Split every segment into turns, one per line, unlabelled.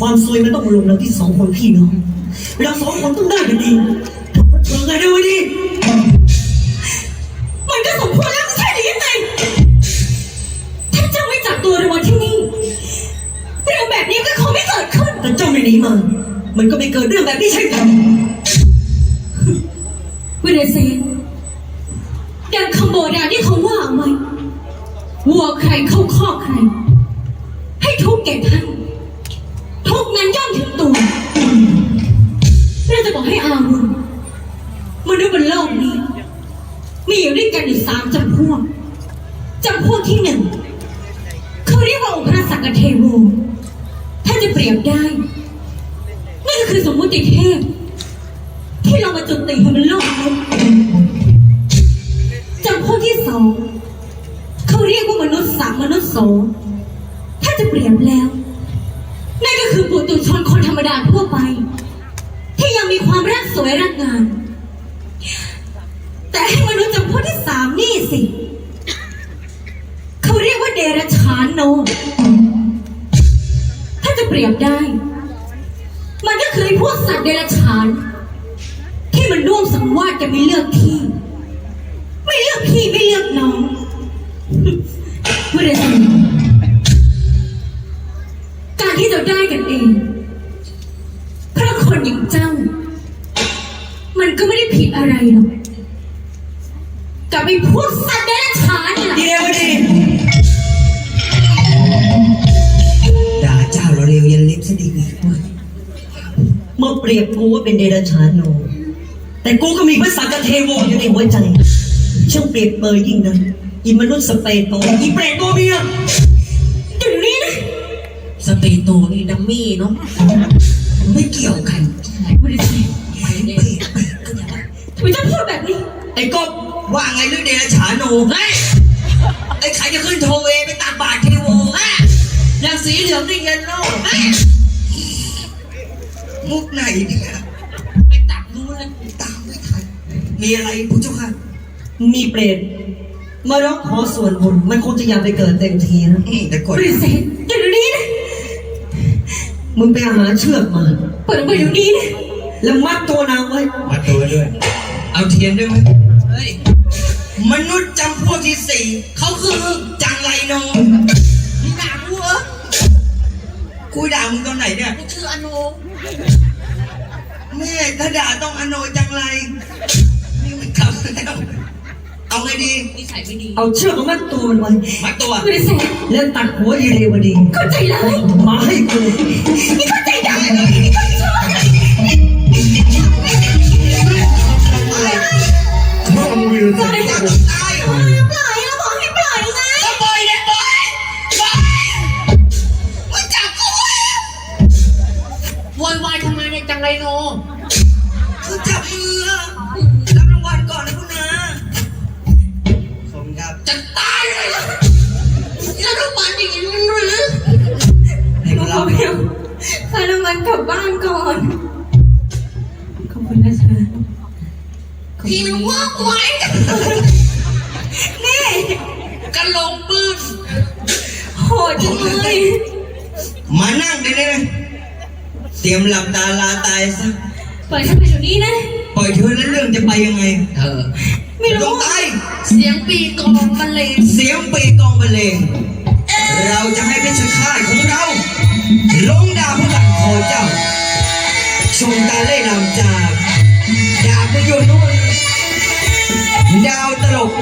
ความซวยมันต้องมาลงเราที่สองคนพี่น้องเราสองคนต้องได้กันเองเธอไงเรวดี
มันก็สมควรแล้วไม่ใช่หรือยังไงถ้าเจ้าไม่จับตัวเราไว้ที่นี่เรื่องแบบนี้ก็คงไม่เกิดขึ้น
แต่เจ้าไม่หนีมามันก็ไม่เกิดเรื่องแบบนี้ใช่ไหม
วิเดเซนดังคำโบราณที่เขาว่าไว้วัวใครเข้าคอกใคร ให้ทุกแก่ท่าน ทุกนั้นย่อมถึงตัวเราจะบอกให้อาวุธมนุษย์บนโลกนี้ มีอยู่ด้วยกันอยู่สามจำพวกจำพวกที่หนึ่งเขาเรียกว่าองค์พระสักกเทโวถ้าจะเปรียบได้นั่นก็คือสมมุติเทพ ที่เรามาจุติให้มันโลกนี้จำพวกที่สองเขาเรียกว่ามนุษย์สามมนุษย์สองถ้าจะเปรียบแล้ว นั่นก็คือปุถุชนคนธรรมดาทั่วไป ที่ยังมีความรักสวยรักงามแต่ให้มนุษย์จำพวกที่สามนี่สิ เขาเรียกว่าเดรัจฉานโน ถ้าจะเปรียบได้ มันก็คือพวกสัตว์เดรัจฉาน ที่มันร่วมสังวาสกันไม่เลือกพี่ ไม่เลือกพี่ไม่เลือกน้องไม่ได้สิการ ที่เราได้กันเอง เพราะคนอย่างเจ้า มันก็ไม่ได้ผิดอะไรหรอกกับไอ้พวกสัตว์เดรัจฉานนี่แหละ
ดีเรวดี
ด่าเจ้าเราเร็วยันลิปสติกอีกว่า
เมื่อเปรียบกูว่าเป็นเดรัจฉานโน แต่กูก็มีพระสักกะเทโวอยู่ในหัวใจช่างเปรียบเปรยยิ่งนะอีมนุษย์สเปรโตอีเปรตตัวเมีย
เดี๋ยวนี้นะ
สเตโตนี่ดัมมี่เนาะไม่เกี่ยวกัน
ไม่ได้สิ
ไปเด็ก
ทำไมเจ้าพูดแบบนี้
ไอ้กบ
ว่าไงเรื่องเดรัจฉานโนเฮ้ยไอ้ใครจะขึ้นโทเวไปตักบาตรเทโวฮะอย่างสีเหลืองนี่เย็นโลกฮะมุกไหนเนี่ยไปตักรู้แล้วตามไม่ทันมีอะไรผู้เจ้าค่ะ
มีเปรตมาร้องขอส่วนบุญมันคงจะอยากไปเกิดเต็มทีนะ
อืมแต่กด
บริเซนเดี๋ยวนี้นะ
มึงไปหาเชือกมา
เปิดออกไปเดี๋ยวนี้นะ
แล้วมัดตัวนางไว้
มาตัวด้วย เอาเทียนด้วยไหมเฮ้ย มนุษย์จำพวกที่สี่เขาคือจังไรโนมึงด่ากูเหรอกูด่ามึงตอนไหนเนี่ย กูชื่ออโนแม่ถ้าด่าต้องอโนจังไรนี่มันกลับแล้ว เอาไงดี นิสัยไม่ดี
เอาเชือกมามัดตัวมันไว้
มาตัว
บริเซน
แล้วตัดหัวอีเรวดี
เข้าใจเลย
มาให้กู
นี่เข้าใจได้
ตายเลยเหรอแล้วทุกวันอย่างนี้หรือ
ให้
น้
เขา
อง
เล่า
เบลพาน้ำมันกลับบ้านก่อน ขอบคุณนะคะขอบ
พี่
คุ
มัน
ณ
ว่องไว
นี่
กระโหลกปืน
โหดจังเลย
มานั่งดิเนี่ยเตรียมหลับตาลาตายซะ
ปล่อยฉันไปเดี๋ยวนี้นะ
ปล่อยเธอแล้วเรื่องจะไปยังไง
เออ
ไม่
ต้
รู้
องตาย
เสียงปีกลองบรรเลง
เสียงปีกองบรรเลงเราจะให้เป็นชฆาตของเราลงดาบพลังคอเจ้า ชมตาเล่นำจากดาบไปอยู่นู่นดาวตลก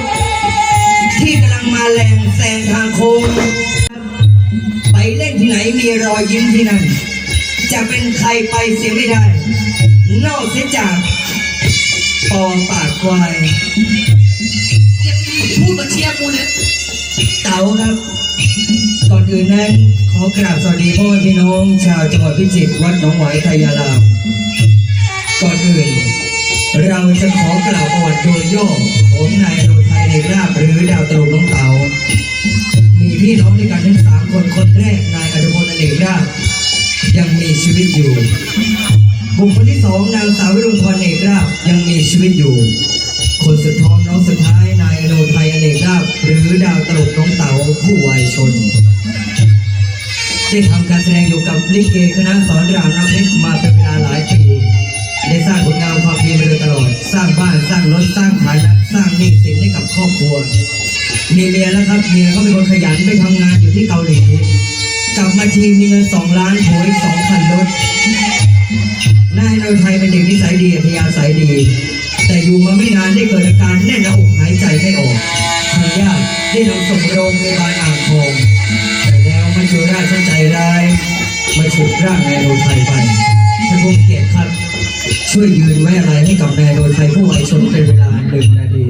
ที่กำลังมาแรงแซงทางโค้งไปเล่นที่ไหนมีรอยยิ้มที่นั่นจะเป็นใครไปเสียไม่ได้ นอกเสียจากปอปากควาย
พูดมาเชียร์กูเนี่ย
เต๋าครับ ก่อนอื่นนั้นขอกราบสวัสดีพ่อแม่พี่น้องชาวจังหวัดพิจิตรวัดหนองหวายไทยารามก่อนอื่น เราจะขอกล่าวประวัติโดยย่อของนายโรไทยในราบหรือดาวตลกน้องเต๋ามีพี่น้องด้วยกันทั้งสามคนคนแรกนายอนุพลอเนกราชยังมีชีวิตอยู่ บุคคลที่สองนางสาววิรุณพรเอกราบยังมีชีวิตอยู่ คนสุดท้องน้องสุดท้าย ยอเนกราบหรือดาวตลกน้องเต๋าผู้วัยชน ได้ทำการแสดงอยู่กับลิเกคณะสอนรามน้ำเพชรมาเป็นเวลาหลายปีได้สร้างผลงานความเพียรมาโดยตลอด สร้างบ้านสร้างรถสร้างฐานะสร้างหนี้สินให้กับครอบครัว มีเมียแล้วครับเมียเขาเป็นคนขยันไปทำงานอยู่ที่เกาหลีกลับมาทีมีเงินสองล้านโหยสองคันรถนายโนไทยเป็นเด็กนิสัยดีอัธยาศัยดี แต่อยู่มาไม่นานได้เกิดอาการแน่นหน้าอกหายใจไม่ออก ญาติได้นำส่งโรงพยาบาลอ่างทองแต่แล้วมันชูราชใจร้ายมาฉุดร่างนายโดนไทยไปท่านผู้เกียรติครับ ช่วยยืนไว้อะไรให้กับนายโดนไทยผู้วัยชนเป็นเวลาหนึ่งนาที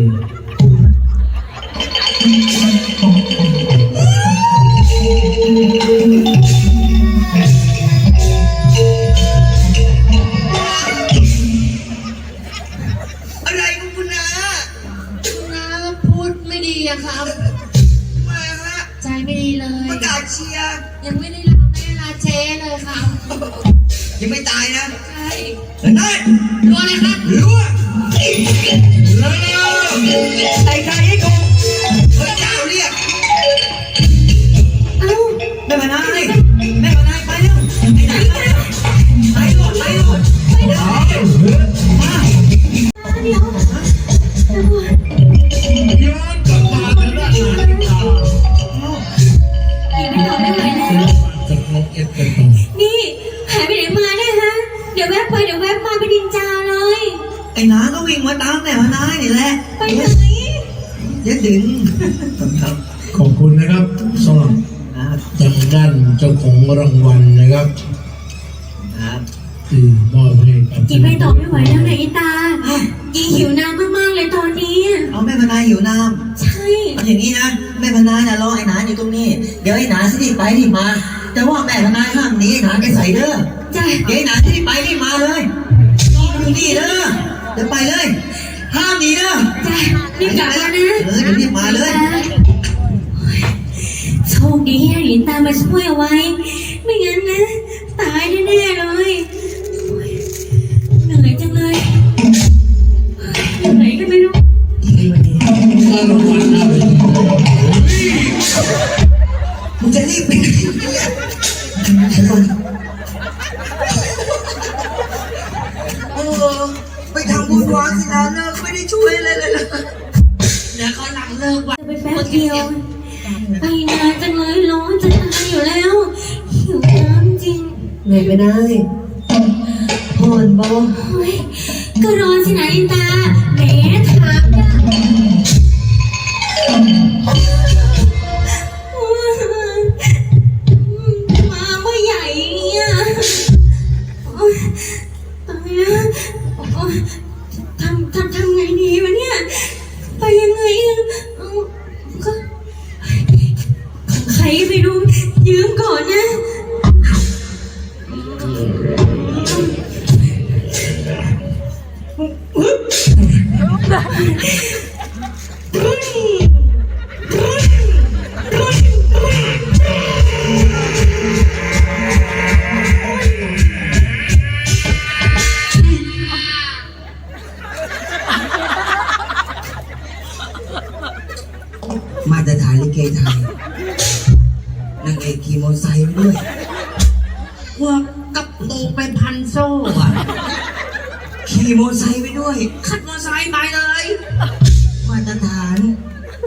ดี๋ย
วไอ้
หนา
สิรีบ
ไป
รีบมา แต่ว่าแม่พนายห้ามหนีไอ้หนาไปใส่เด้อ
จ้ะ
เดี๋ยวไอ้หนาสิรีบไปรีบมาเลยรออยู่นี่เด้อเดี๋ยวไปเลย ห้ามหนีเด้อ
จ้ะรีบกลับมานะ
เออเดี๋ยวรีบมาเลย
โชคดีที่หลินตามมาช่วยเอาไว้ ไม่งั้นนะ ตายแน่ๆเลยโอ๊ยเหนื่อยจังเลยเหนื่อยก็ไม่รู้
รางวัลหน้าเวที
เออไปทำบุญวางสินะเลิกไม่ได้ช่วยอะไรเลยนะ
เดี๋ยวเขาหลังเลิกวัน
จะไปแป๊บเดียว ไปนานจังเลยร้อนจะตายอยู่แล้ว หิวน้ำจริง
แม่พนายพอนบอ
โอ้ยก็ร้อนสินะลินตาแหมถามยาก ของใครไม่รู้ยืมก่อนนะ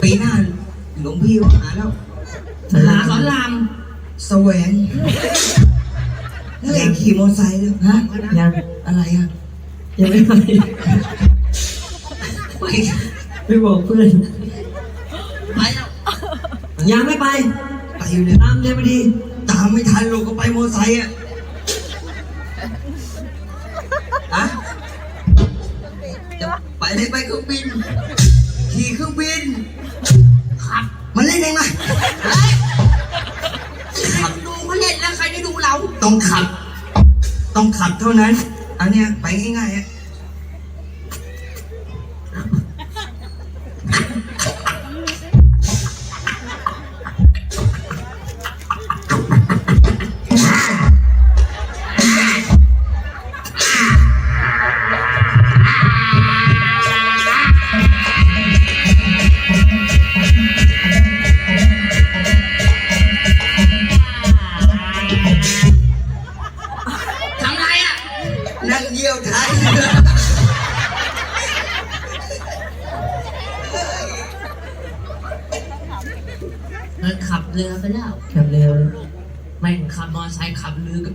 ปีหน้าหลวงพี่ว่าหาแล้ว
หาสอนราม
แสวงนางเอกขี่มอเตอร์ไซค์ด้วยฮะ
ยัง
อะไรอะ
ยังไม่ไป
ไป
ไม่บอกเพื่อน
ไปแล้ว
ยังไม่ไป
ไปอยู่เนี่ย
ตามเร็วไปดี
ตามไม่ทันลูกก็ไปมอเตอร์ไซค์อะอะจะไปเลยไปเครื่องบินขี่เครื่องบิน
ขับ
มันเล่นเองไหม
เฮ้ยขับดูเขาเล่นแล้วใครได้ดูเรา
ต้องขับ ต้องขับเท่านั้น อันเนี้ยไปง่ายๆอะ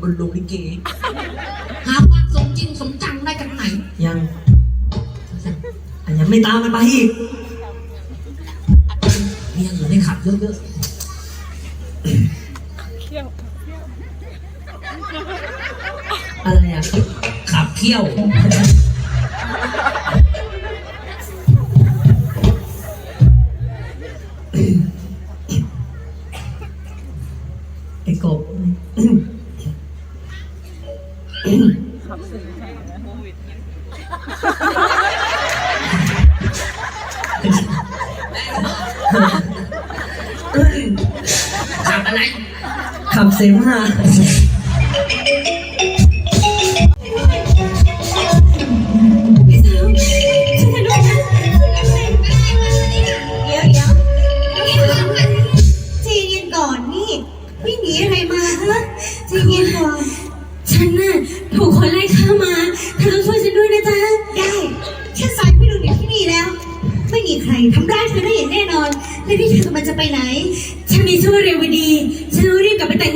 บ
นโรงลิเก หาความสมจริงสมจังได้กันไหน
ยังยังไม่ตามมันไปอีก
เมียเหลือได้ขับเยอะๆ
อะไรอะ
ขับเที่ยว
อะ
ไร
ขับเสมหะ
ฉันน่ะถูกคนไล่ฆ่ามาเธอต้องช่วยด้วยนะจ๊ะ ได้ฉันสายพี่ดูอยู่ที่นี่แล้ว ไม่มีใครทำร้ายเธอได้อย่างแน่นอน แล้วพี่เธอมันจะไปไหน
ชื่
อเรวดี ฉันรีบกลับ
ไปแต่ง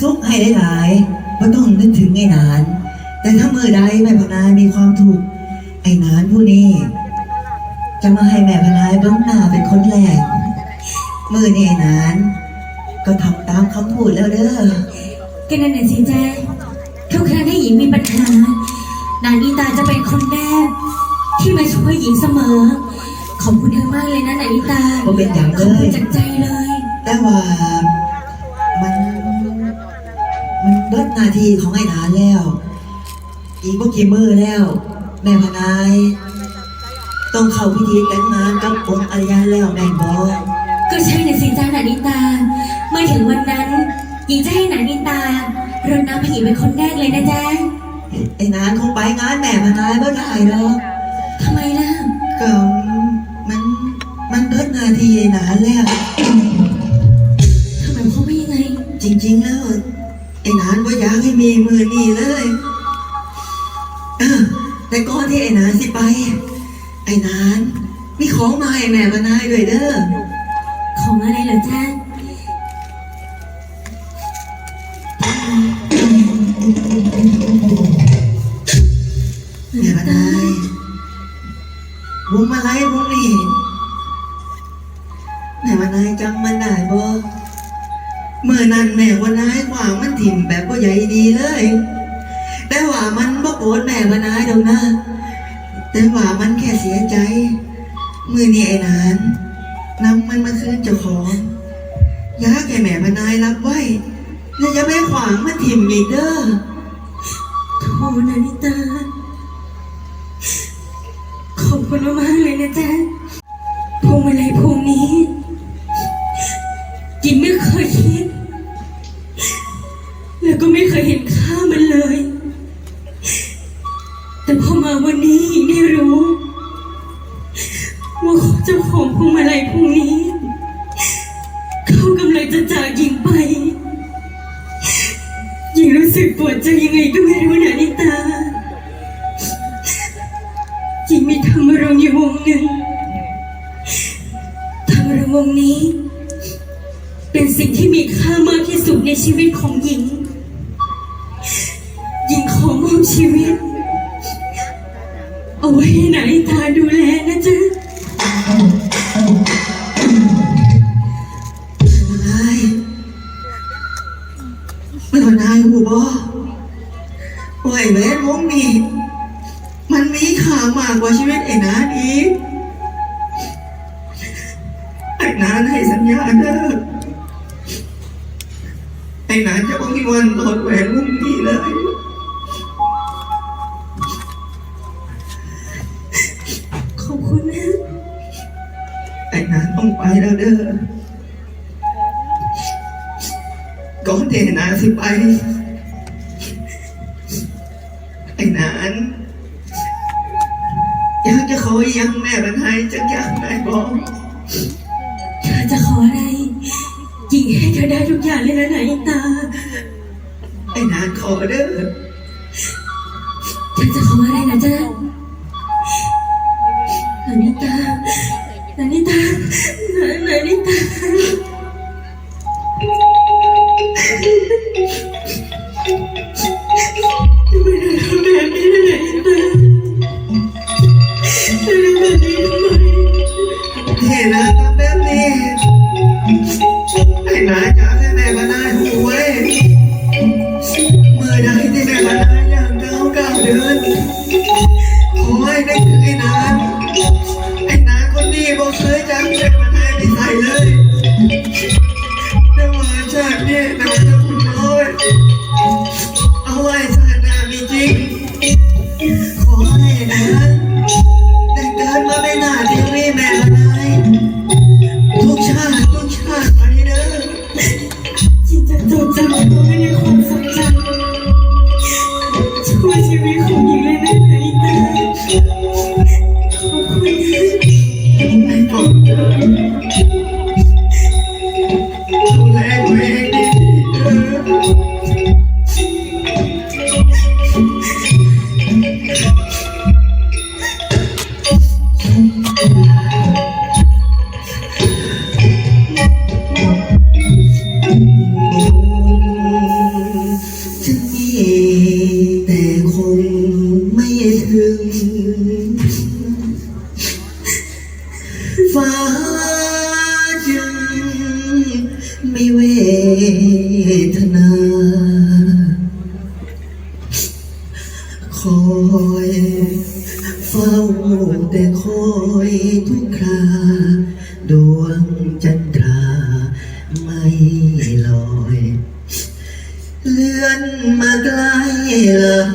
ซุกให้ได้หลายไม่ต้องนึกถึงไอ้นาน แต่
ถ้ามือใดแม่พนายมีความถูก ไอ้นานผู้นี้ จะมาให้แม่พนายบ้องหน้าเป็นคนแรกมือนี่ไอ้นาน ก็ทำตามคำพูดแล้วเด้อ
แค่นั้นเองสิแจ้ทุกครั้งที่หญิงมีปัญหา นางนิตาจะเป็นคนแรกที่มาช่วยหญิงเสมอ ขอบคุณเธอมากเลยนะนานิตา
บ่เป็นอย่างเลย
ขอบคุณจากใจเลย
แต่ว่ามัน มันเบิดหนาทีของไอ้นานแล้ว อีกบ่กี่มือแล้ว แม่พนาย ต้องเข้าพิธีแต่งงานกับองค์อริยะแล้วแม่นบอ
ก็ใช่น่ะสิจ๊ะนานิตา เมื่อถึงวันนั้นหญิงจะให้นานิตารดน้ำให้หญิงเป็นคนแรกเลยนะจ๊ะ
ไอ้นานคงไปงานแม่พนายบ่ได้หรอก
ทำไมล่ะ
ก็มัน มันเบิดหนาทีไอ้นานแล้ว
ทำไมเขาไม่ยังไง
จริง ๆ แล้วไอ้นานว่าอยากให้มีมือนี่เลยเออแต่ก่อนที่ไอ้นานสิไป ไอ้นานมีของมาให้แม่พนายด้วยเด้อ
ของอะไรเหรอจ๊ะ
แม่พนายวงมาไล่ นั้นแม่พนายว่ามันถิ่มแบบว่าใหญ่ดีเลย แต่ว่ามันบ่โกรธแม่พนายดอกนะ แต่ว่ามันแค่เสียใจ มือนี่ไอ้นานนำมันมาคืนเจ้าของอยากให้แม่พนายรับไว้ แล้วจะไม่ขวางมันถิ่มอีกเด้อ
โทนานิตา ขอบคุณมากเลยนะจ๊ะพวงมาลัยพวงนี้ กินไม่เคยคิด แล้วก็ไม่เคยเห็นค่ามันเลย แต่พอมาวันนี้หญิงได้รู้ ว่าเจ้าของพวงมาลัยพวงนี้ เขากำลังจะจากหญิงไป หญิงรู้สึกปวดใจยังไงก็ไม่รู้นะนิตาหญิงมีธรรมรงอยู่วงหนึ่งธรรมรงวงนี้ เป็นสิ่งที่มีค่ามากที่สุดในชีวิตของหญิงหญิง ชีวิต เอาไว้ให้นานิตาดูแลนะจ๊ะ
นายไม่อนายหูบอไหวแม่มงนี่มันมีค่ามากกว่าชีวิตไอ้นาน อยากจะขอยังแม่บรรทายจะยังได้บอก
เธอจะขออะไรหญิงให้เธอได้ทุกอย่างเลยนะนานิตา
ไอ้นานขอเด้อ
เธอจะขออะไรนะจ๊ะนานิตานานิตานานานิตาทำไมเธอทำแบบนี้นะนานิตา นะ
แบบนี้ไอ้นนอยากให้แม่บร ทุกครา ดวงจันทรา ไม่ลอย เลื่อนมาใกล้หลัง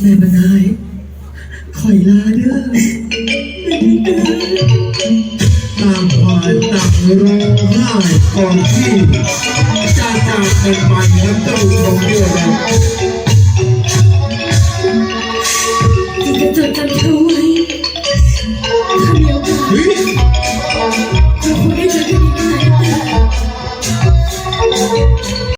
แม่บรรนายคอยลาเด้อ
ต่างฝ่ายต่างร้องไห้ก่อนที่จะจากกันไปนั้นต้องชมด้วยนะ